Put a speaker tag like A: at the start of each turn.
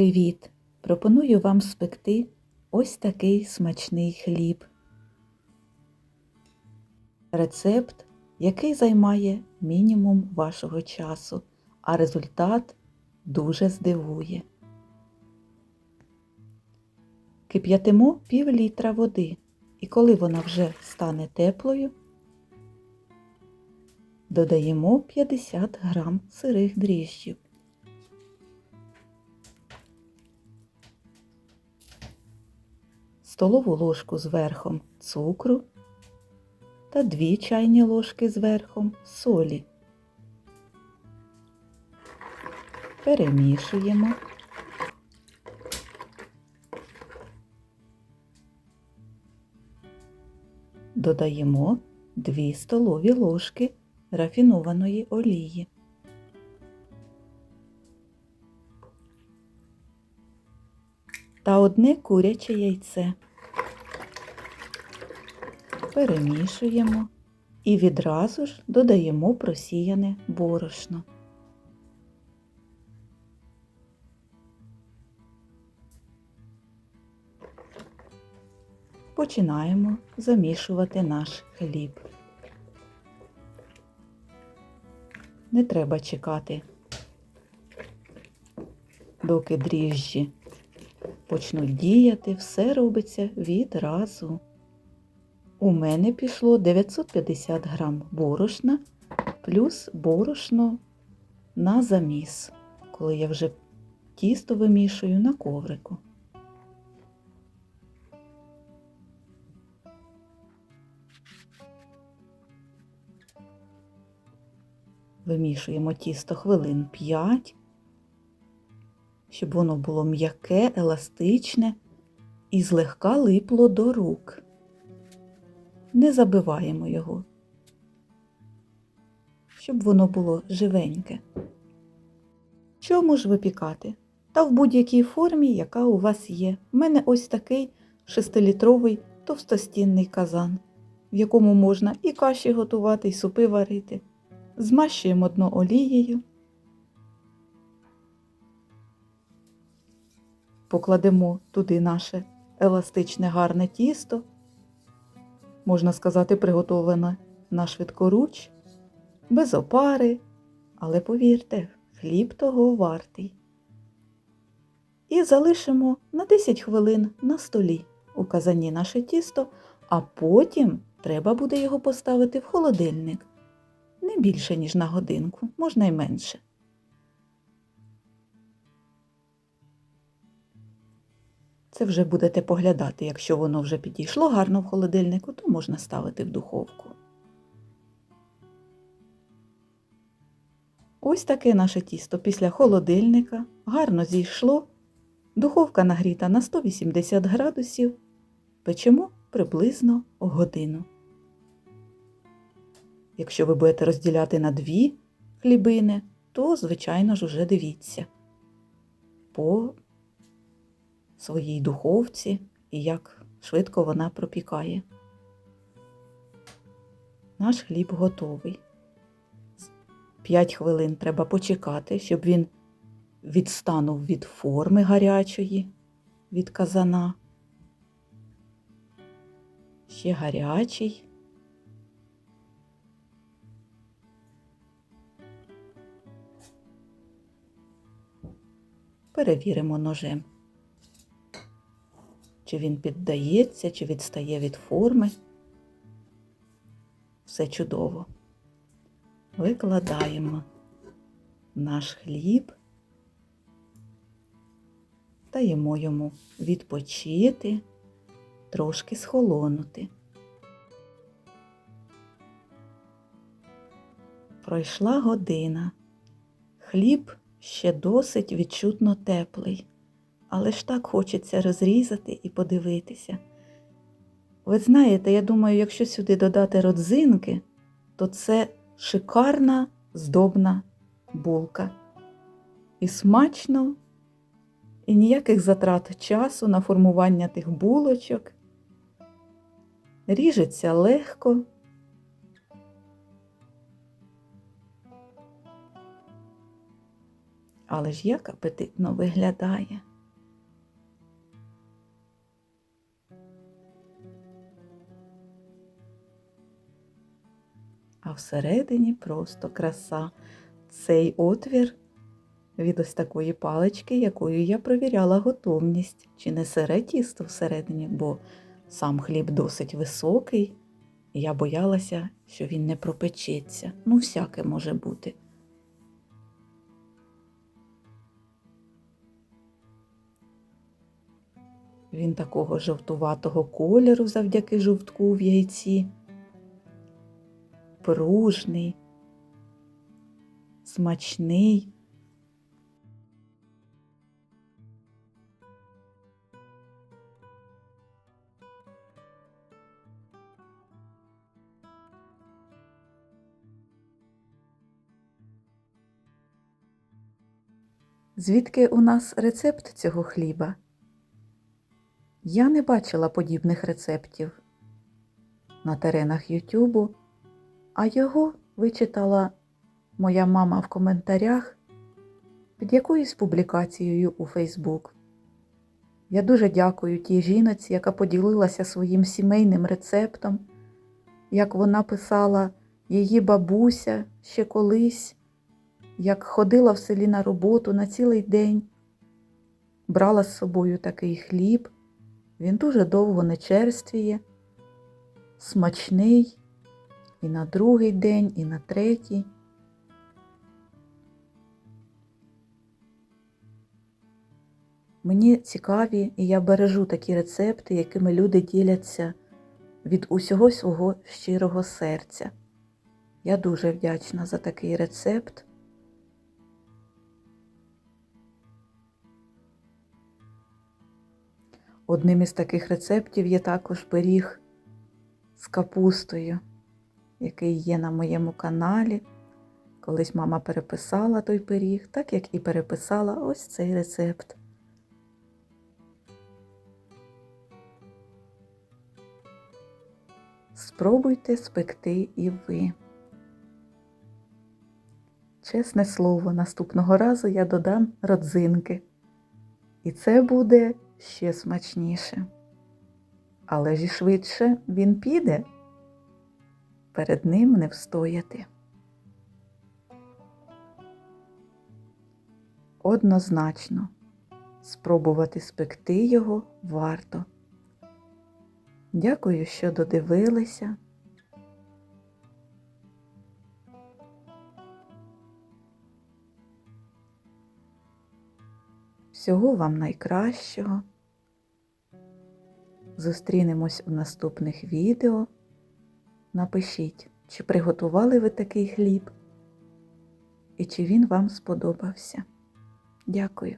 A: Привіт! Пропоную вам спекти ось такий смачний хліб. Рецепт, який займає мінімум вашого часу, а результат дуже здивує. Кип'ятимо пів літра води, і коли вона вже стане теплою, додаємо 50 грам сирих дріжджів. Столову ложку з верхом цукру та 2 чайні ложки з верхом солі. Перемішуємо. Додаємо 2 столові ложки рафінованої олії. та одне куряче яйце. Перемішуємо і відразу ж додаємо просіяне борошно. Починаємо замішувати наш хліб. Не треба чекати, доки дріжджі почнуть діяти, все робиться відразу. У мене пішло 950 грам борошна плюс борошно на заміс, коли я вже тісто вимішую на коврику. Вимішуємо тісто хвилин 5 щоб воно було м'яке, еластичне і злегка липло до рук. Не забиваємо його, щоб воно було живеньке. Чому ж випікати? Та в будь-якій формі, яка у вас є. У мене ось такий шестилітровий товстостінний казан, в якому можна і каші готувати, і супи варити. Змащуємо дно олією. покладемо туди наше еластичне гарне тісто, можна сказати, приготовлене на швидкоруч, без опари, але повірте, хліб того вартий. І залишимо на 10 хвилин на столі у казані наше тісто, а потім треба буде його поставити в холодильник. Не більше, ніж на годинку, можна й менше. Це вже будете поглядати, якщо воно вже підійшло гарно в холодильнику, то можна ставити в духовку. Ось таке наше тісто після холодильника гарно зійшло. Духовка нагріта на 180 градусів. Печемо приблизно годину. Якщо ви будете розділяти на дві хлібини, то, звичайно ж, уже дивіться по своїй духовці і як швидко вона пропікає. Наш хліб готовий. П'ять хвилин треба почекати, щоб він відстанув від форми гарячої, від казана. Ще гарячий. Перевіримо ножем чи він піддається, чи відстає від форми. Все чудово. Викладаємо наш хліб, даємо йому відпочити, трошки схолонути. Пройшла година. Хліб ще досить відчутно теплий але ж так хочеться розрізати і подивитися. Ви знаєте, я думаю, якщо сюди додати родзинки, то це шикарна здобна булка. І смачно, і ніяких затрат часу на формування тих булочок. Ріжеться легко. Але ж як апетитно виглядає. А всередині просто краса. Цей отвір від ось такої палички, якою я провіряла готовність, чи не сире тісто всередині, бо сам хліб досить високий, і я боялася, що він не пропечеться. Ну, всяке може бути. Він такого жовтуватого кольору завдяки жовтку в яйці. Пружний, смачний. Звідки у нас рецепт цього хліба? Я не бачила подібних рецептів на теренах Ютубу, а його вичитала моя мама в коментарях під якоюсь публікацією у Фейсбук. Я дуже дякую тій жіноці, яка поділилася своїм сімейним рецептом, як вона писала її бабуся ще колись, як ходила в селі на роботу на цілий день, брала з собою такий хліб. Він дуже довго не черствіє, смачний і на другий день, і на третій. Мені цікаві, і я бережу такі рецепти, якими люди діляться від усього свого щирого серця. Я дуже вдячна за такий рецепт. Одним із таких рецептів є також пиріг з капустою, який є на моєму каналі. Колись мама переписала той пиріг, так як і переписала ось цей рецепт. Спробуйте спекти і ви. Чесне слово, наступного разу я додам родзинки. І це буде ще смачніше. Але ж і швидше він піде, перед ним не встояти. Однозначно, спробувати спекти його варто. Дякую, що додивилися. Всього вам найкращого. Зустрінемось у наступних відео. Напишіть, чи приготували ви такий хліб і чи він вам сподобався. Дякую.